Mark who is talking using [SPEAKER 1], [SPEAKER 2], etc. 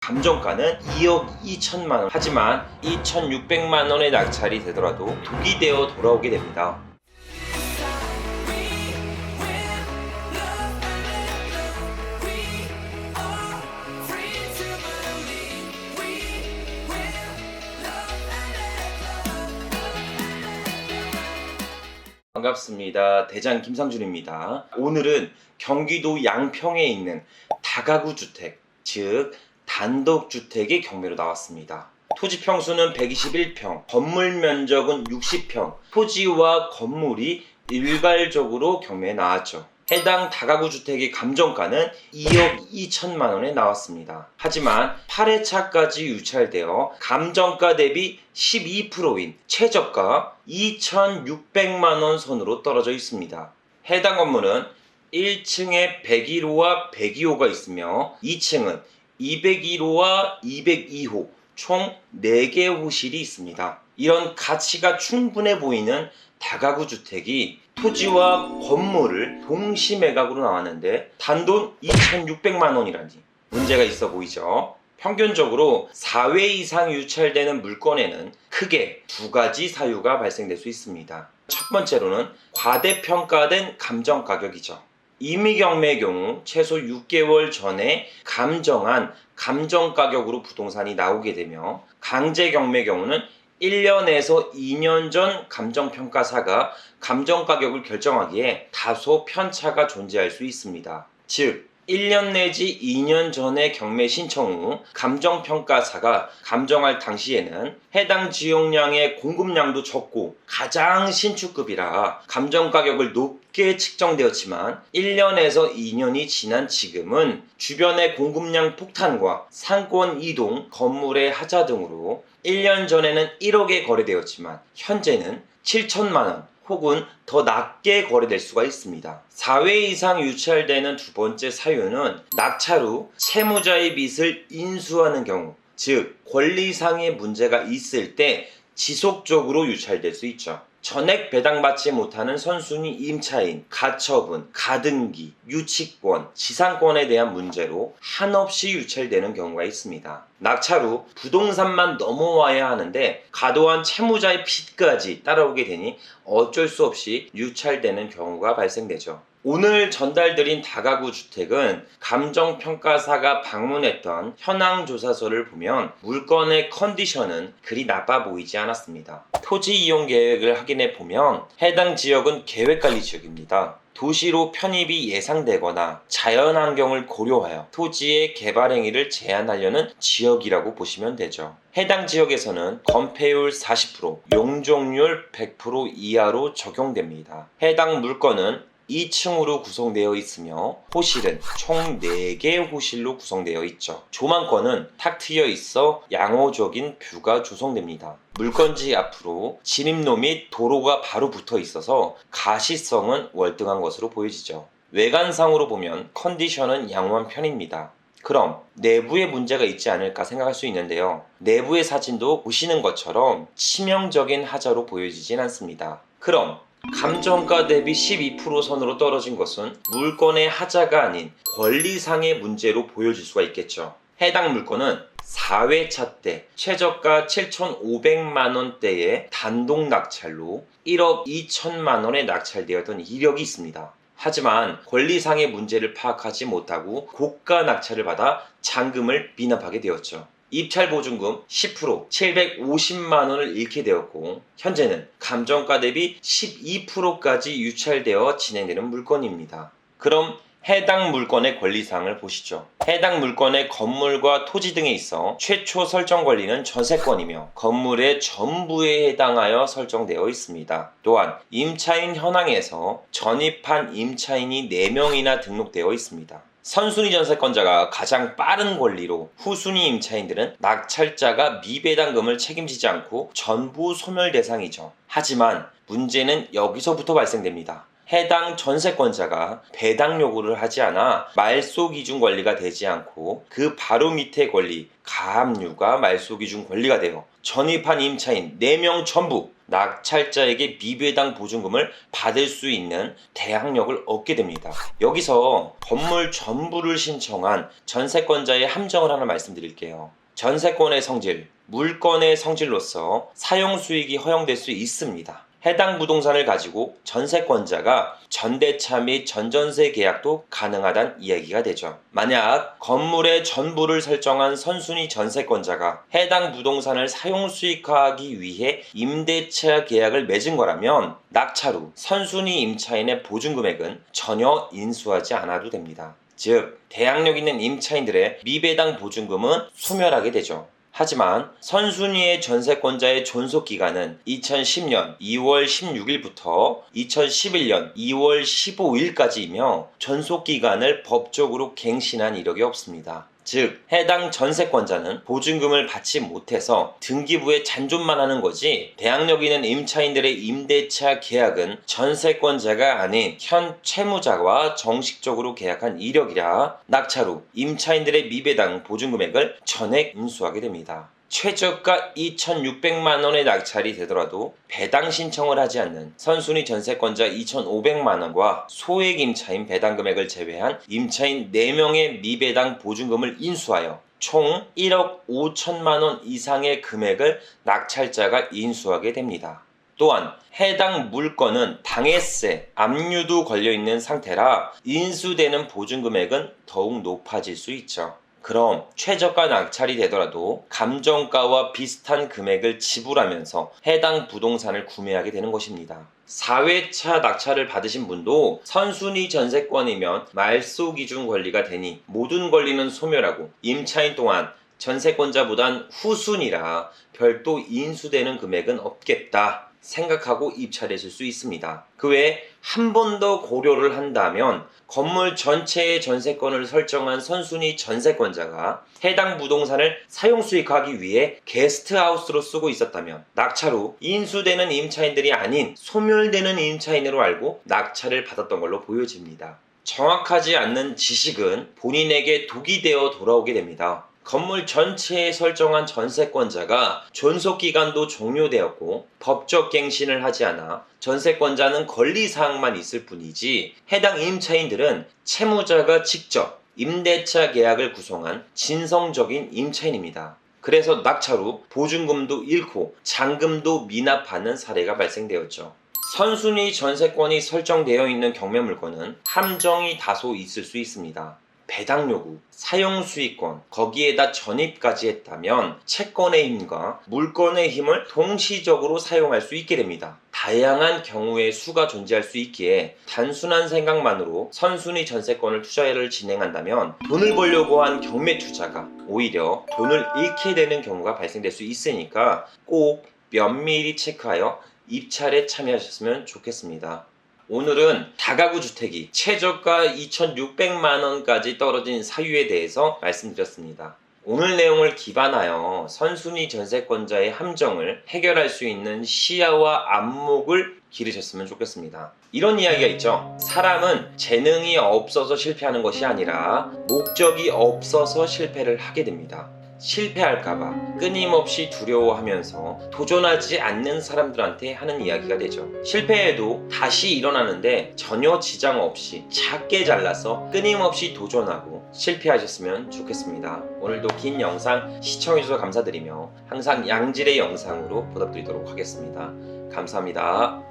[SPEAKER 1] 감정가는 2억 2천만 원. 하지만 2,600만 원의 낙찰이 되더라도 독이 되어 돌아오게 됩니다. 반갑습니다. 대장 김상준입니다. 오늘은 경기도 양평에 있는 다가구 주택, 즉 단독주택의 경매로 나왔습니다. 토지 평수는 121평, 건물 면적은 60평, 토지와 건물이 일괄적으로 경매에 나왔죠. 해당 다가구 주택의 감정가는 2억 2천만 원에 나왔습니다. 하지만 8회차까지 유찰되어 감정가 대비 12%인 최저가 2,600만 원 선으로 떨어져 있습니다. 해당 건물은 1층에 101호와 102호가 있으며 2층은 201호와 202호 총 4개 호실이 있습니다. 이런 가치가 충분해 보이는 다가구 주택이 토지와 건물을 동시 매각으로 나왔는데 단돈 2,600만 원이라니 문제가 있어 보이죠. 평균적으로 4회 이상 유찰되는 물건에는 크게 두 가지 사유가 발생될 수 있습니다. 첫 번째로는 과대평가된 감정 가격이죠. 임의경매의 경우 최소 6개월 전에 감정한 감정 가격으로 부동산이 나오게 되며 강제경매의 경우는 1년에서 2년 전 감정평가사가 감정 가격을 결정하기에 다소 편차가 존재할 수 있습니다. 즉, 1년 내지 2년 전에 경매 신청 후 감정평가사가 감정할 당시에는 해당 지용량의 공급량도 적고 가장 신축급이라 감정 가격을 높게 측정되었지만 1년에서 2년이 지난 지금은 주변의 공급량 폭탄과 상권 이동, 건물의 하자 등으로 1년 전에는 1억에 거래되었지만 현재는 7천만 원 혹은 더 낮게 거래될 수가 있습니다. 4회 이상 유찰되는 두 번째 사유는 낙찰 후 채무자의 빚을 인수하는 경우, 즉 권리상의 문제가 있을 때 지속적으로 유찰될 수 있죠. 전액 배당받지 못하는 선순위 임차인, 가처분, 가등기, 유치권, 지상권에 대한 문제로 한없이 유찰되는 경우가 있습니다. 낙찰 후 부동산만 넘어와야 하는데 과도한 채무자의 빚까지 따라오게 되니 어쩔 수 없이 유찰되는 경우가 발생되죠. 오늘 전달드린 다가구 주택은 감정평가사가 방문했던 현황조사서를 보면 물건의 컨디션은 그리 나빠 보이지 않았습니다. 토지 이용 계획을 확인해 보면 해당 지역은 계획관리 지역입니다. 도시로 편입이 예상되거나 자연환경을 고려하여 토지의 개발 행위를 제한하려는 지역이라고 보시면 되죠. 해당 지역에서는 건폐율 40%, 용적률 100% 이하로 적용됩니다. 해당 물건은 2층으로 구성되어 있으며 호실은 총 4개 호실로 구성되어 있죠. 조망권은 탁 트여 있어 양호적인 뷰가 조성됩니다. 물건지 앞으로 진입로 및 도로가 바로 붙어 있어서 가시성은 월등한 것으로 보여지죠. 외관상으로 보면 컨디션은 양호한 편입니다. 그럼 내부에 문제가 있지 않을까 생각할 수 있는데요. 내부의 사진도 보시는 것처럼 치명적인 하자로 보여지진 않습니다. 그럼 감정가 대비 12% 선으로 떨어진 것은 물건의 하자가 아닌 권리상의 문제로 보여질 수가 있겠죠. 해당 물건은 4회차 때 최저가 7,500만 원대의 단독 낙찰로 1억 2천만 원에 낙찰되었던 이력이 있습니다. 하지만 권리상의 문제를 파악하지 못하고 고가 낙찰을 받아 잔금을 미납하게 되었죠. 입찰 보증금 10% 750만 원을 잃게 되었고 현재는 감정가 대비 12%까지 유찰되어 진행되는 물건입니다. 그럼 해당 물건의 권리사항을 보시죠. 해당 물건의 건물과 토지 등에 있어 최초 설정 권리는 전세권이며 건물의 전부에 해당하여 설정되어 있습니다. 또한 임차인 현황에서 전입한 임차인이 4명이나 등록되어 있습니다. 선순위 전세권자가 가장 빠른 권리로 후순위 임차인들은 낙찰자가 미배당금을 책임지지 않고 전부 소멸 대상이죠. 하지만 문제는 여기서부터 발생됩니다. 해당 전세권자가 배당 요구를 하지 않아 말소 기준 권리가 되지 않고 그 바로 밑에 권리 가압류가 말소 기준 권리가 되어 전입한 임차인 4명 전부 낙찰자에게 미배당 보증금을 받을 수 있는 대항력을 얻게 됩니다. 여기서 건물 전부를 신청한 전세권자의 함정을 하나 말씀드릴게요. 전세권의 성질, 물건의 성질로서 사용 수익이 허용될 수 있습니다. 해당 부동산을 가지고 전세권자가 전대차 및 전전세 계약도 가능하단 이야기가 되죠. 만약 건물의 전부를 설정한 선순위 전세권자가 해당 부동산을 사용 수익화하기 위해 임대차 계약을 맺은 거라면 후 선순위 임차인의 보증 금액은 전혀 인수하지 않아도 됩니다. 즉, 대항력 있는 임차인들의 미배당 보증금은 소멸하게 되죠. 하지만 선순위의 전세권자의 존속 기간은 2010년 2월 16일부터 2011년 2월 15일까지이며 존속 기간을 법적으로 갱신한 이력이 없습니다. 즉 해당 전세권자는 보증금을 받지 못해서 등기부에 잔존만 하는 거지 대항력 있는 임차인들의 임대차 계약은 전세권자가 아닌 현 채무자와 정식적으로 계약한 이력이라 낙찰 후 임차인들의 미배당 보증금액을 전액 인수하게 됩니다. 최저가 2,600만 원의 낙찰이 되더라도 배당 신청을 하지 않는 선순위 전세권자 2,500만 원과 소액 임차인 배당 금액을 제외한 임차인 4명의 미배당 보증금을 인수하여 총 1억 5천만 원 이상의 금액을 낙찰자가 인수하게 됩니다. 또한 해당 물건은 당해세, 압류도 걸려 있는 상태라 인수되는 보증 금액은 더욱 높아질 수 있죠. 그럼 최저가 낙찰이 되더라도 감정가와 비슷한 금액을 지불하면서 해당 부동산을 구매하게 되는 것입니다. 4회차 낙찰을 받으신 분도 선순위 전세권이면 말소 기준 권리가 되니 모든 권리는 소멸하고 임차인 동안 전세권자보단 후순위라 별도 인수되는 금액은 없겠다. 생각하고 입찰했을 수 있습니다. 그 외에 한 번 더 고려를 한다면 건물 전체의 전세권을 설정한 선순위 전세권자가 해당 부동산을 사용 수익하기 위해 게스트하우스로 쓰고 있었다면 낙찰 후 인수되는 임차인들이 아닌 소멸되는 임차인으로 알고 낙찰을 받았던 걸로 보여집니다. 정확하지 않는 지식은 본인에게 독이 되어 돌아오게 됩니다. 건물 전체에 설정한 전세권자가 존속 기간도 종료되었고 법적 갱신을 하지 않아 전세권자는 권리 사항만 있을 뿐이지 해당 임차인들은 채무자가 직접 임대차 계약을 구성한 진성적인 임차인입니다. 그래서 낙찰 후 보증금도 잃고 잔금도 미납하는 사례가 발생되었죠. 선순위 전세권이 설정되어 있는 경매 물건은 함정이 다소 있을 수 있습니다. 배당 요구, 사용 수익권, 거기에다 전입까지 했다면 채권의 힘과 물건의 힘을 동시적으로 사용할 수 있게 됩니다. 다양한 경우의 수가 존재할 수 있기에 단순한 생각만으로 선순위 전세권을 투자를 진행한다면 돈을 벌려고 한 경매 투자가 오히려 돈을 잃게 되는 경우가 발생될 수 있으니까 꼭 면밀히 체크하여 입찰에 참여하셨으면 좋겠습니다. 오늘은 다가구 주택이 최저가 2,600만 원까지 떨어진 사유에 대해서 말씀드렸습니다. 오늘 내용을 기반하여 선순위 전세권자의 함정을 해결할 수 있는 시야와 안목을 기르셨으면 좋겠습니다. 이런 이야기가 있죠. 사람은 재능이 없어서 실패하는 것이 아니라 목적이 없어서 실패를 하게 됩니다. 실패할까봐 끊임없이 두려워하면서 도전하지 않는 사람들한테 하는 이야기가 되죠. 실패해도 다시 일어나는데 전혀 지장 없이 작게 잘라서 끊임없이 도전하고 실패하셨으면 좋겠습니다. 오늘도 긴 영상 시청해주셔서 감사드리며 항상 양질의 영상으로 보답드리도록 하겠습니다. 감사합니다.